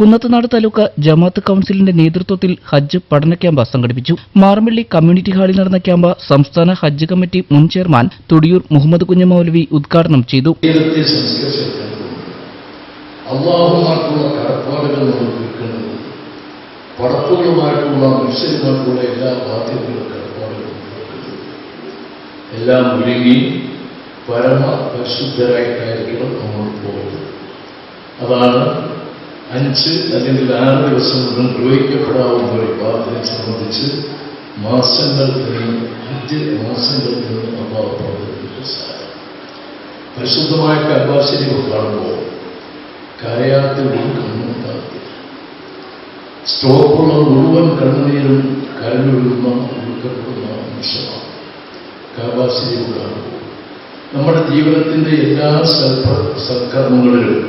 കുന്നത്തുനാട് താലൂക്ക് ജമാഅത്ത് കൌൺസിലിന്റെ നേതൃത്വത്തിൽ ഹജ്ജ് പഠന ക്യാമ്പ് സംഘടിപ്പിച്ചു. മാറമ്പള്ളി കമ്മ്യൂണിറ്റി ഹാളിൽ നടന്ന ക്യാമ്പ് സംസ്ഥാന ഹജ്ജ് കമ്മിറ്റി മുൻ ചെയർമാൻ തുടിയൂർ മുഹമ്മദ് കുഞ്ഞമൗലവി ഉദ്ഘാടനം ചെയ്തു. പരമ അതാണ് അഞ്ച് അല്ലെങ്കിൽ ആറ് ദിവസം മുഴുവൻ പ്രയോഗിക്കപ്പെടാവുന്ന ഒരു വിവാഹത്തിനെ സംബന്ധിച്ച് മാസങ്ങൾ കഴിഞ്ഞ് അഞ്ച് മാസങ്ങൾ കഴിഞ്ഞ് അള്ളാഹു പറഞ്ഞതിന്റെ സാരം. പരിശുദ്ധമായ കർവാശരികൾ കാണുമ്പോൾ കരയാത്ത ഒരു കണ്ണുണ്ടാകത്തില്ല സ്റ്റോപ്പുള്ള മുഴുവൻ കണ്ണുനീരും കരഞ്ഞൊഴുകുന്ന ഒഴുക്കപ്പെടുന്ന നിമിഷമാണ് കാബാശരികൾ കാണുമ്പോൾ. നമ്മുടെ ജീവിതത്തിന്റെ എല്ലാ സൽപ്ര സൽക്കർമ്മങ്ങളിലും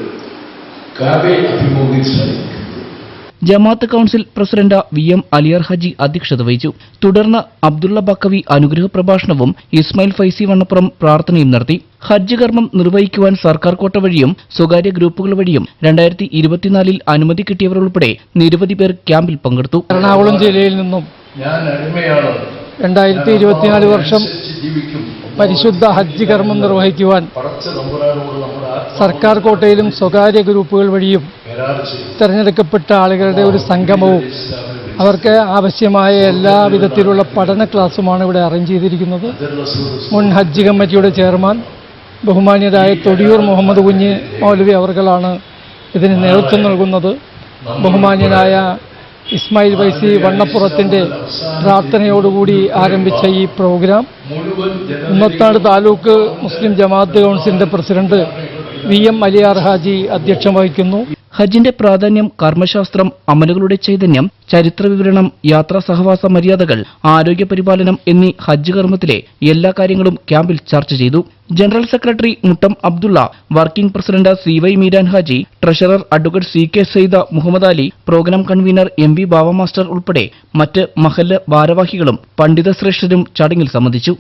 ജമാഅത്ത് council president V M Aliyar Haji അധ്യക്ഷത വഹിച്ചു. തുടർന്ന് അബ്ദുള്ള ബക്കവി അനുഗ്രഹ പ്രഭാഷണവും ഇസ്മായിൽ ഫൈസി വണ്ണപ്പുറം പ്രാർത്ഥനയും നടത്തി. ഹജ്ജ് കർമ്മം നിർവഹിക്കുവാൻ സർക്കാർ കോട്ട വഴിയും സ്വകാര്യ ഗ്രൂപ്പുകൾ വഴിയും രണ്ടായിരത്തി ഇരുപത്തിനാലിൽ അനുമതി കിട്ടിയവർ ഉൾപ്പെടെ നിരവധി പേർ ക്യാമ്പിൽ പങ്കെടുത്തു. എറണാകുളം ജില്ലയിൽ നിന്നും രണ്ടായിരത്തി ഇരുപത്തിനാല് വർഷം ജീവിക്കും. പരിശുദ്ധ ഹജ്ജ് കർമ്മം നിർവഹിക്കുവാൻ സർക്കാർ കോട്ടയിലും സ്വകാര്യ ഗ്രൂപ്പുകൾ വഴിയും തിരഞ്ഞെടുക്കപ്പെട്ട ആളുകളുടെ ഒരു സംഗമവും അവർക്ക് ആവശ്യമായ എല്ലാ വിധത്തിലുള്ള പഠന ക്ലാസ്സുമാണ് ഇവിടെ അറേഞ്ച് ചെയ്തിരിക്കുന്നത്. മുൻ ഹജ്ജ് കമ്മിറ്റിയുടെ ചെയർമാൻ ബഹുമാന്യരായ തൊടിയൂർ മുഹമ്മദ് കുഞ്ഞ് മൗലവി അവർകളാണ് ഇതിന് നേതൃത്വം നൽകുന്നത്. ബഹുമാന്യനായ ഇസ്മായിൽ വൈസി വണ്ണപ്പുറത്തിന്റെ പ്രാർത്ഥനയോടുകൂടി ആരംഭിച്ച ഈ പ്രോഗ്രാം. ഉമ്മത്താട് താലൂക്ക് മുസ്ലിം ജമാഅത്ത് കൗൺസിലിന്റെ president V M Aliyar Haji അധ്യക്ഷം വഹിക്കുന്നു. ഹജ്ജിന്റെ പ്രാധാന്യം കർമ്മശാസ്ത്രം അമലുകളുടെ ചൈതന്യം ചരിത്ര വിവരണം യാത്രാ സഹവാസ മര്യാദകൾ ആരോഗ്യ പരിപാലനം എന്നീ ഹജ്ജ് കർമ്മത്തിലെ എല്ലാ കാര്യങ്ങളും ക്യാമ്പിൽ ചർച്ച ചെയ്തു. General secretary Muttam Abdulla working president C Y Meeran Haji treasurer advocate C K Seyda Muhammad Ali programme convener M V Bava master ഉൾപ്പെടെ മറ്റ് മഹല്ല് ഭാരവാഹികളും പണ്ഡിത ശ്രേഷ്ഠരും ചടങ്ങിൽ സംബന്ധിച്ചു.